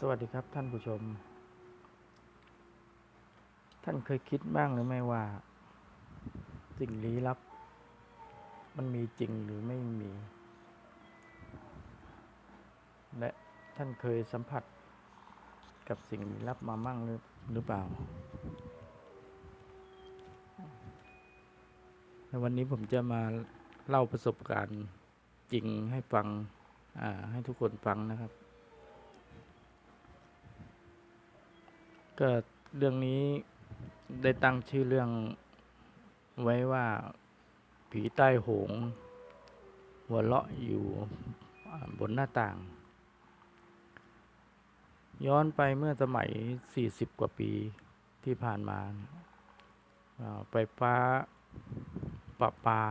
สวัสดีครับท่านผู้ชม ท่านเคยคิดบ้างหรือไม่ว่า สิ่งลี้ลับ มันมีจริงหรือไม่มี และท่านเคยสัมผัสกับสิ่งลี้ลับมามั่งหรือหรือเปล่า ในวันนี้ผมจะมาเล่าประสบการณ์จริงให้ฟังให้ทุกคนฟังนะครับ ก็เรื่องนี้ได้ตั้งชื่อเรื่องไว้ว่าผีใต้โหงหัวเราะอยู่บนหน้าต่าง ย้อนไปเมื่อสมัย 40 กว่าปีที่ผ่านมาไฟฟ้าประปา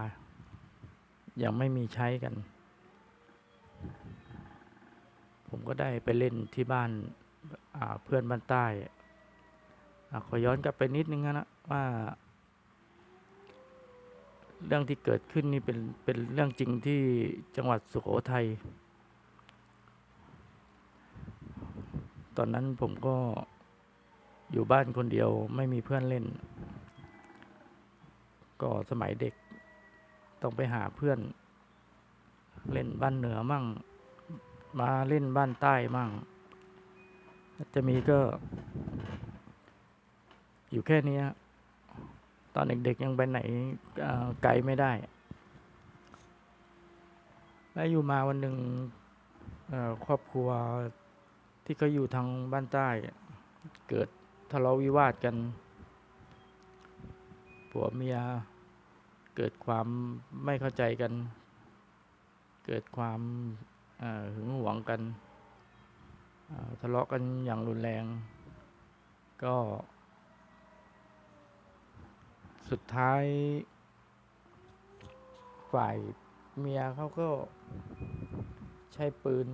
ยังไม่มีใช้กัน ผมก็ได้ไปเล่นที่บ้านเพื่อนบ้านใต้ อขอย้อนกลับไปนิดนึงนะว่า เรื่องที่เกิดขึ้นนี่เป็นเป็นเรื่องจริงที่จังหวัดสุโขทัยตอนนั้นผมก็อยู่บ้านคนเดียวไม่มีเพื่อนเล่น ก็สมัยเด็กต้องไปหาเพื่อน เล่นบ้านเหนือมั่ง มาเล่นบ้านใต้มั่ง จะมีก็ อยู่แค่นี้ตอนเด็กๆยังไปไหนไกลไม่ได้ แล้วอยู่มาวันหนึ่งครอบครัวที่เขาอยู่ทางบ้านใต้ เกิดทะเลาะวิวาทกันผัวเมียเกิดความไม่เข้าใจกัน เกิดความหึงหวงกันทะเลาะกันอย่างรุนแรง ก็ สุดท้าย ฝ่ายเมียเขาก็ใช้ปืน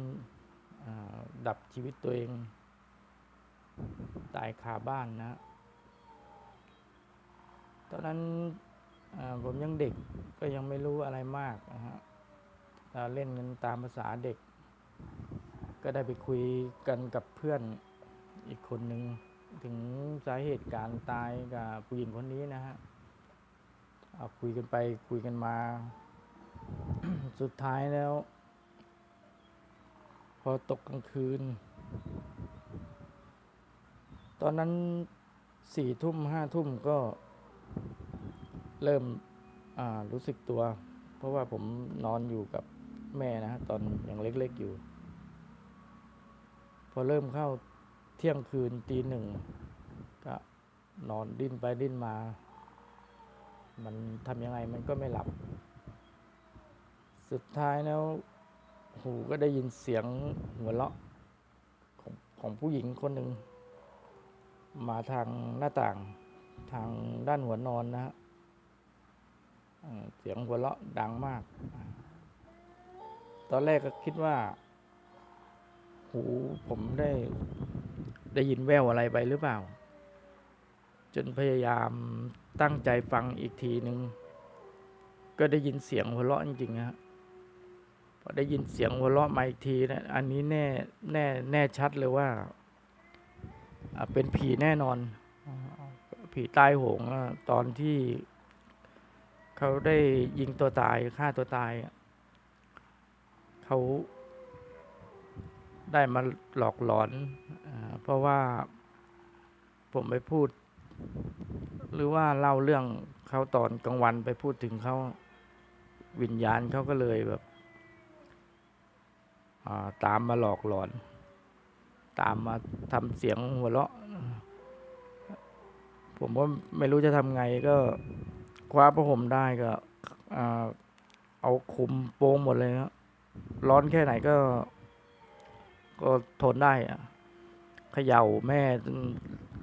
ดับชีวิตตัวเอง ตายคาบ้านนะ ตอนนั้นผมยังเด็กก็ยังไม่รู้อะไรมากนะฮะเราเล่นกันตามภาษาเด็ก ก็ได้ไปคุยกันกับเพื่อนอีกคนหนึ่งถึงสาเหตุการตายกับผู้หญิงคนนี้นะฮะ เอาคุยกันไปคุยกันมา สุดท้ายแล้ว พอตกกลางคืน ตอนนั้นสี่ทุ่มห้าทุ่มก็เริ่มรู้สึกตัว เพราะว่าผมนอนอยู่กับแม่นะฮะตอนยังเล็กๆอยู่ พอเริ่มเข้าเที่ยงคืนตีหนึ่งก็นอนดิ้นไปดิ้นมา มันทำยังไงมันก็ไม่หลับ สุดท้ายแล้ว หูก็ได้ยินเสียงหัวเราะของของผู้หญิงคนหนึ่ง มาทางหน้าต่างทางด้านหัวนอนนะฮะเสียงหัวเราะดังมาก ตอนแรกก็คิดว่า หูผมได้ ได้ยินแววอะไรไปหรือเปล่า จนพยายาม ตั้งใจฟังอีกทีหนึ่งก็ได้ยินเสียงหัวเราะจริงๆฮะพอได้ยินเสียงหัวเราะมาอีกทีนะอันนี้แน่แน่แน่ชัดเลยว่า เป็นผีแน่นอน ผีใต้โหงตอนที่เขาได้ยิงตัวตายฆ่าตัวตายเขาได้มาหลอกหลอนอเพราะว่าผมไปพูด หรือว่าเล่าเรื่องเขาตอนกลางวันไปพูดถึงเขาวิญญาณเขาก็เลยแบบาตามมาหลอกหลอน ตามมาทำเสียงหัวเราะ ผมก็ไม่รู้จะทำไงก็คว้าผ้าห่มได้ก็เอาคุมโปงหมดเลยครับร้อนแค่ไหนก็ ก็ทนได้อะเขย่าแม่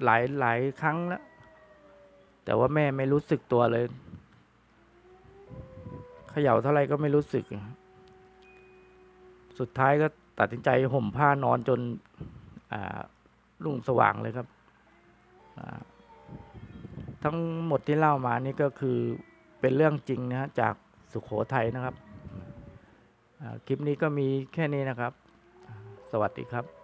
หลายหลายครั้งแล้ว แต่ว่าแม่ไม่รู้สึกตัวเลยเขย่าเท่าไรก็ไม่รู้สึก สุดท้ายก็ตัดสินใจห่มผ้านอนจนรุ่งสว่างเลยครับ ทั้งหมดที่เล่ามานี่ก็คือเป็นเรื่องจริงนะจากสุขโขทัยนะครับ คลิปนี้ก็มีแค่นี้นะครับ สวัสดีครับ